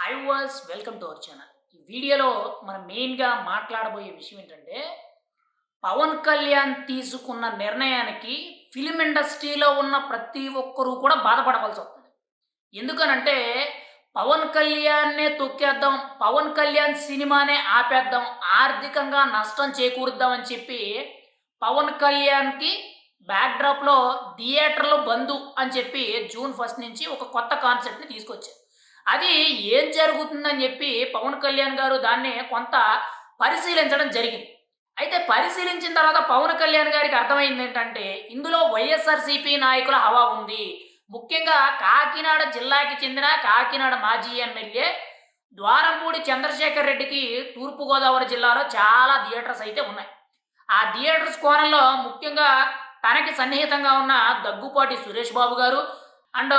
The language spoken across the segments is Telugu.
Hi was welcome to our channel ఈ వీడియోలో మనం మెయిన్గా మాట్లాడబోయే విషయం ఏంటంటే పవన్ కళ్యాణ్ తీసుకున్న నిర్ణయానికి ఫిలిం ఇండస్ట్రీలో ఉన్న ప్రతి ఒక్కరూ కూడా బాధపడవలసి వస్తుంది. ఎందుకనంటే పవన్ కళ్యాణ్నే తొక్కేద్దాం పవన్ కళ్యాణ్ సినిమానే ఆపేద్దాం ఆర్థికంగా నష్టం చేకూరుద్దాం అని చెప్పి పవన్ కళ్యాణ్కి బ్యాక్డ్రాప్లో థియేటర్లో బంధు అని చెప్పి జూన్ ఫస్ట్ నుంచి ఒక కొత్త కాన్సెప్ట్ని తీసుకొచ్చారు. అది ఏం జరుగుతుందని చెప్పి పవన్ కళ్యాణ్ గారు దాన్ని కొంత పరిశీలించడం జరిగింది. అయితే పరిశీలించిన తర్వాత పవన్ కళ్యాణ్ గారికి అర్థమైంది ఏంటంటే ఇందులో వైఎస్ఆర్సీపీ నాయకుల హవా ఉంది. ముఖ్యంగా కాకినాడ జిల్లాకి చెందిన కాకినాడ మాజీ ఎమ్మెల్యే ద్వారంపూడి చంద్రశేఖర్ రెడ్డికి తూర్పుగోదావరి జిల్లాలో చాలా థియేటర్స్ అయితే ఉన్నాయి. ఆ థియేటర్స్ కోణంలో ముఖ్యంగా తనకి సన్నిహితంగా ఉన్న దగ్గుపాటి సురేష్ బాబు గారు అండ్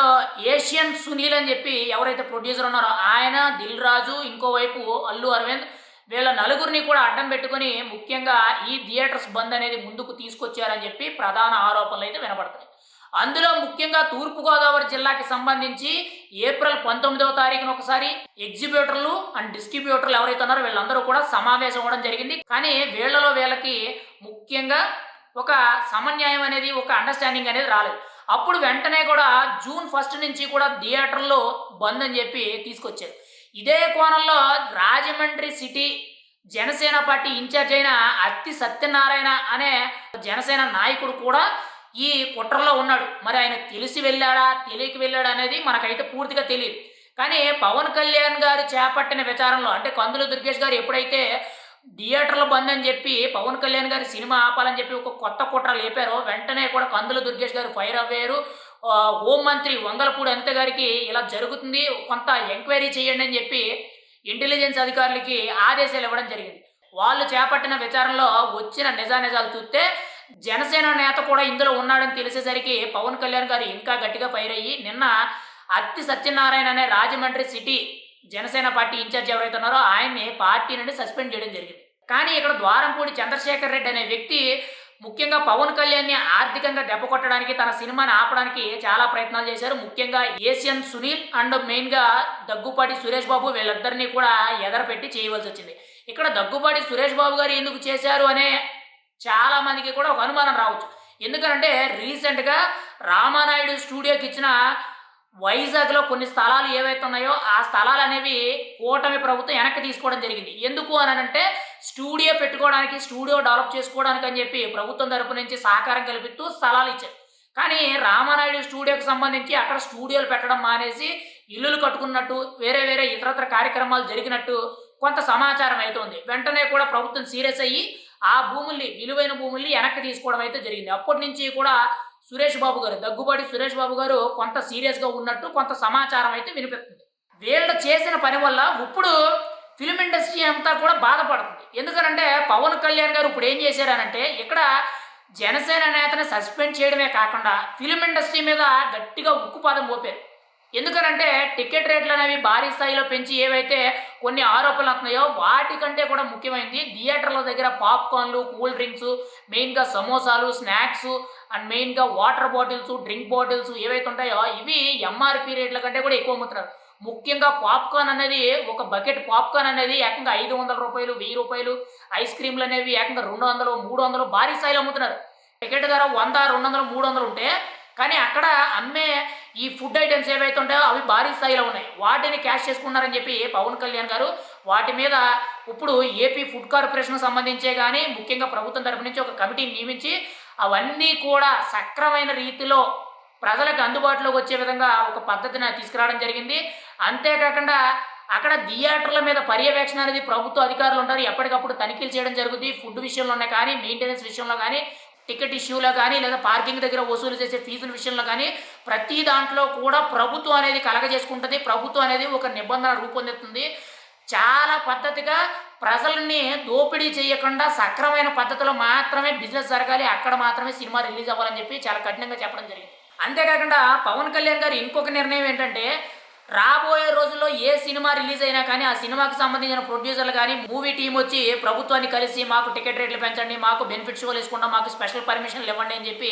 ఏషియన్ సునీల్ అని చెప్పి ఎవరైతే ప్రొడ్యూసర్ ఉన్నారో ఆయన దిల్ రాజు ఇంకోవైపు అల్లు అరవింద్ వీళ్ళ నలుగురిని కూడా అడ్డం పెట్టుకొని ముఖ్యంగా ఈ థియేటర్స్ బంద్ అనేది ముందుకు తీసుకొచ్చారని చెప్పి ప్రధాన ఆరోపణలు అయితే వినపడుతున్నాయి అందులో ముఖ్యంగా తూర్పుగోదావరి జిల్లాకి సంబంధించి ఏప్రిల్ పంతొమ్మిదవ తారీఖున ఒకసారి ఎగ్జిబ్యూటర్లు అండ్ డిస్ట్రిబ్యూటర్లు ఎవరైతే ఉన్నారో వీళ్ళందరూ కూడా సమావేశం అవ్వడం జరిగింది. కానీ వీళ్ళలో వీళ్ళకి ముఖ్యంగా ఒక సమన్యాయం అనేది ఒక అండర్స్టాండింగ్ అనేది రాలేదు. అప్పుడు వెంటనే కూడా జూన్ ఫస్ట్ నుంచి కూడా థియేటర్లో బంద్ అని చెప్పి తీసుకొచ్చారు. ఇదే కోణంలో Rajahmundry city Janasena party incharge అయిన అత్తి సత్యనారాయణ అనే జనసేన నాయకుడు కూడా ఈ కుట్రలో ఉన్నాడు. మరి ఆయన తెలిసి వెళ్ళాడా తెలియక వెళ్ళాడా అనేది మనకైతే పూర్తిగా తెలియదు కానీ పవన్ కళ్యాణ్ గారు చేపట్టిన విచారంలో అంటే కందుల దుర్గేష్ గారు ఎప్పుడైతే థియేటర్లు బంద్ అని చెప్పి పవన్ కళ్యాణ్ గారి సినిమా ఆపాలని చెప్పి ఒక కొత్త కుట్ర లేపారు వెంటనే కూడా కందుల దుర్గేష్ గారు ఫైర్ అవ్వారు. ఆ, హోంమంత్రి వంగలపూడి అనిత గారికి ఇలా జరుగుతుంది కొంత ఎంక్వైరీ చేయండి అని చెప్పి ఇంటెలిజెన్స్ అధికారులకి ఆదేశాలు ఇవ్వడం జరిగింది. వాళ్ళు చేపట్టిన విచారణలో వచ్చిన నిజానిజాలు చూస్తే జనసేన నేత కూడా ఇందులో ఉన్నాడని తెలిసేసరికి పవన్ కళ్యాణ్ గారు ఇంకా గట్టిగా ఫైర్ అయ్యి నిన్న అత్తి సత్యనారాయణ అనే Rajahmundry city Janasena party incharge ఎవరైతే ఉన్నారో ఆయన్ని పార్టీ నుండి సస్పెండ్ చేయడం జరిగింది. కానీ ఇక్కడ ద్వారంపూడి చంద్రశేఖర్ రెడ్డి అనే వ్యక్తి ముఖ్యంగా పవన్ కళ్యాణ్ని ఆర్థికంగా దెబ్బ కొట్టడానికి తన సినిమాని ఆపడానికి చాలా ప్రయత్నాలు చేశారు. ముఖ్యంగా ఏసియన్ సునీల్ అండ్ మెయిన్గా దగ్గుపాటి సురేష్ బాబు వీళ్ళిద్దరినీ కూడా ఎదరపెట్టి చేయవలసి వచ్చింది. ఇక్కడ దగ్గుపాటి సురేష్ బాబు గారు ఎందుకు చేశారు అనే చాలా మందికి కూడా ఒక అనుమానం రావచ్చు. ఎందుకంటే రీసెంట్గా రామానాయుడు స్టూడియోకి ఇచ్చిన వైజాగ్లో కొన్ని స్థలాలు ఏవైతే ఉన్నాయో ఆ స్థలాలు అనేవి కూటమి ప్రభుత్వం వెనక్కి తీసుకోవడం జరిగింది. ఎందుకు అని అంటే స్టూడియో పెట్టుకోవడానికి స్టూడియో డెవలప్ చేసుకోవడానికి అని చెప్పి ప్రభుత్వం తరపు నుంచి సహకారం కల్పిస్తూ స్థలాలు ఇచ్చారు. కానీ రామానాయుడు స్టూడియోకి సంబంధించి అక్కడ స్టూడియోలు పెట్టడం మానేసి ఇల్లులు కట్టుకున్నట్టు వేరే వేరే ఇతరత్ర కార్యక్రమాలు జరిగినట్టు కొంత సమాచారం అయితే ఉంది. వెంటనే కూడా ప్రభుత్వం సీరియస్ అయ్యి ఆ భూముల్ని విలువైన భూముల్ని వెనక్కి తీసుకోవడం అయితే జరిగింది. అప్పటి నుంచి కూడా సురేష్ బాబు గారు దగ్గుబాటి సురేష్ బాబు గారు కొంత సీరియస్గా ఉన్నట్టు కొంత సమాచారం అయితే వినిపిస్తుంది. వీళ్ళు చేసిన పని వల్ల ఇప్పుడు ఫిలిం ఇండస్ట్రీ అంతా కూడా బాధపడుతుంది. ఎందుకంటే పవన్ కళ్యాణ్ గారు ఇప్పుడు ఏం చేశారనంటే ఇక్కడ జనసేన నేతని సస్పెండ్ చేయడమే కాకుండా ఫిలిం ఇండస్ట్రీ మీద గట్టిగా ఉక్కుపాదం మోపారు. ఎందుకనంటే టికెట్ రేట్లు అనేవి భారీ స్థాయిలో పెంచి ఏవైతే కొన్ని ఆరోపణలు వస్తున్నాయో వాటికంటే కూడా ముఖ్యమైనది థియేటర్ల దగ్గర పాప్కార్న్లు కూల్ డ్రింక్స్ మెయిన్గా సమోసాలు స్నాక్స్ అండ్ మెయిన్గా వాటర్ బాటిల్స్ డ్రింక్ బాటిల్స్ ఏవైతే ఉంటాయో ఇవి ఎంఆర్పి రేట్ల కంటే కూడా ఎక్కువ అమ్ముతున్నారు. ముఖ్యంగా పాప్కార్న్ అనేది ఒక బకెట్ పాప్కార్న్ అనేది ఏకంగా ఐదు వందల రూపాయలు వెయ్యి రూపాయలు ఐస్ క్రీమ్లు అనేవి ఏకంగా రెండు వందలు మూడు వందలు భారీ స్థాయిలో అమ్ముతున్నారు. టికెట్ ధర వంద రెండు వందలు మూడు వందలు ఉంటే కానీ అక్కడ అమ్మే ఈ ఫుడ్ ఐటమ్స్ ఏవైతే ఉంటాయో అవి భారీ స్థాయిలో ఉన్నాయి. వాటిని క్యాష్ చేసుకున్నారని చెప్పి పవన్ కళ్యాణ్ గారు వాటి మీద ఇప్పుడు ఏపీ ఫుడ్ కార్పొరేషన్ సంబంధించే కానీ ముఖ్యంగా ప్రభుత్వం తరపు నుంచి ఒక కమిటీని నియమించి అవన్నీ కూడా సక్రమైన రీతిలో ప్రజలకు అందుబాటులోకి వచ్చే విధంగా ఒక పద్ధతిని తీసుకురావడం జరిగింది. అంతేకాకుండా అక్కడ థియేటర్ల మీద పర్యవేక్షణ అనేది ప్రభుత్వ అధికారులు ఉంటారు. ఎప్పటికప్పుడు తనిఖీలు చేయడం జరుగుతుంది ఫుడ్ విషయంలోనే కానీ మెయింటెనెన్స్ విషయంలో కానీ టికెట్ ఇష్యూలో కానీ లేదా పార్కింగ్ దగ్గర వసూలు చేసే ఫీజుల విషయంలో కానీ ప్రతి దాంట్లో కూడా ప్రభుత్వం అనేది కలగజేసుకుంటుంది. ప్రభుత్వం అనేది ఒక నిబంధన రూపొందుతుంది చాలా పద్ధతిగా ప్రజల్ని దోపిడీ చేయకుండా సక్రమైన పద్ధతిలో మాత్రమే బిజినెస్ జరగాలి. అక్కడ మాత్రమే సినిమా రిలీజ్ అవ్వాలని చెప్పి చాలా కఠినంగా చెప్పడం జరిగింది. అంతేకాకుండా పవన్ కళ్యాణ్ గారు ఇంకొక నిర్ణయం ఏంటంటే రాబోయే రోజుల్లో ఏ సినిమా రిలీజ్ అయినా కానీ ఆ సినిమాకి సంబంధించిన ప్రొడ్యూసర్లు కానీ మూవీ టీం వచ్చి ప్రభుత్వాన్ని కలిసి మాకు టికెట్ రేట్లు పెంచండి మాకు బెనిఫిట్స్ వేసుకుంటాం మాకు స్పెషల్ పర్మిషన్లు ఇవ్వండి అని చెప్పి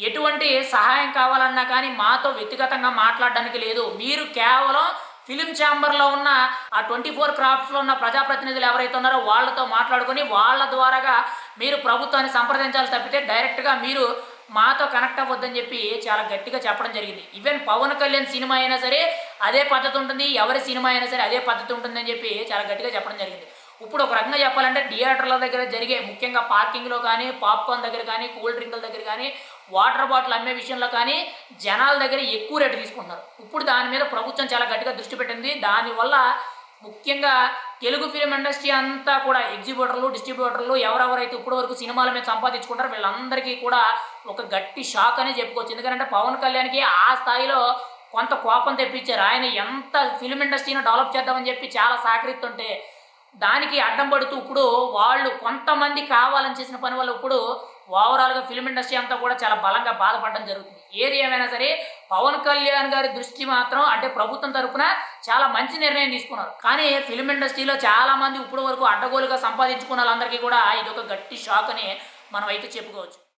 ఎటువంటి సహాయం కావాలన్నా కానీ మాతో వ్యక్తిగతంగా మాట్లాడడానికి లేదు. మీరు కేవలం ఫిలిం ఛాంబర్లో ఉన్న ఆ ట్వంటీ ఫోర్ క్రాఫ్ట్స్లో ఉన్న ప్రజాప్రతినిధులు ఎవరైతే ఉన్నారో వాళ్ళతో మాట్లాడుకొని వాళ్ళ ద్వారాగా మీరు ప్రభుత్వాన్ని సంప్రదించాలి తప్పితే డైరెక్ట్గా మీరు మాతో కనెక్ట్ అవ్వద్దని చెప్పి చాలా గట్టిగా చెప్పడం జరిగింది. ఈవెన్ పవన్ కళ్యాణ్ సినిమా అయినా సరే అదే పద్ధతి ఉంటుంది ఎవరి సినిమా అయినా సరే అదే పద్ధతి ఉంటుందని చెప్పి చాలా గట్టిగా చెప్పడం జరిగింది. ఇప్పుడు ఒక రకంగా చెప్పాలంటే థియేటర్ల దగ్గర జరిగే ముఖ్యంగా పార్కింగ్లో కానీ పాప్కార్న్ దగ్గర కానీ కూల్ డ్రింకుల దగ్గర కానీ వాటర్ బాటిల్ అమ్మే విషయంలో కానీ జనాల దగ్గర ఎక్కువ రేటు తీసుకుంటున్నారు. ఇప్పుడు దాని మీద ప్రభుత్వం చాలా గట్టిగా దృష్టి పెట్టింది. దానివల్ల ముఖ్యంగా తెలుగు ఫిలిం ఇండస్ట్రీ అంతా కూడా ఎగ్జిబ్యూటర్లు డిస్ట్రిబ్యూటర్లు ఎవరెవరైతే ఇప్పటి వరకు సినిమాల మీద సంపాదించుకుంటారో వీళ్ళందరికీ కూడా ఒక గట్టి షాక్ అనే చెప్పుకోవచ్చు. ఎందుకంటే పవన్ కళ్యాణ్కి ఆ స్థాయిలో కొంత కోపం తెప్పించారు. ఆయన ఎంత ఫిలిం ఇండస్ట్రీని డెవలప్ చేద్దామని చెప్పి చాలా సహకరిస్తుంటే దానికి అడ్డం పడుతూ ఇప్పుడు వాళ్ళు కొంతమంది కావాలని చేసిన పని వల్ల ఇప్పుడు ఓవరాల్గా ఫిలిం ఇండస్ట్రీ అంతా కూడా చాలా బలంగా బాధపడడం జరుగుతుంది. ఏది ఏమైనా సరే పవన్ కళ్యాణ్ గారి దృష్టి మాత్రం అంటే ప్రభుత్వం తరఫున చాలా మంచి నిర్ణయం తీసుకున్నారు. కానీ ఫిలిం ఇండస్ట్రీలో చాలామంది ఇప్పుడు వరకు అడ్డగోలుగా సంపాదించుకున్న వాళ్ళందరికీ కూడా ఇది ఒక గట్టి షాక్ అని మనం అయితే చెప్పుకోవచ్చు.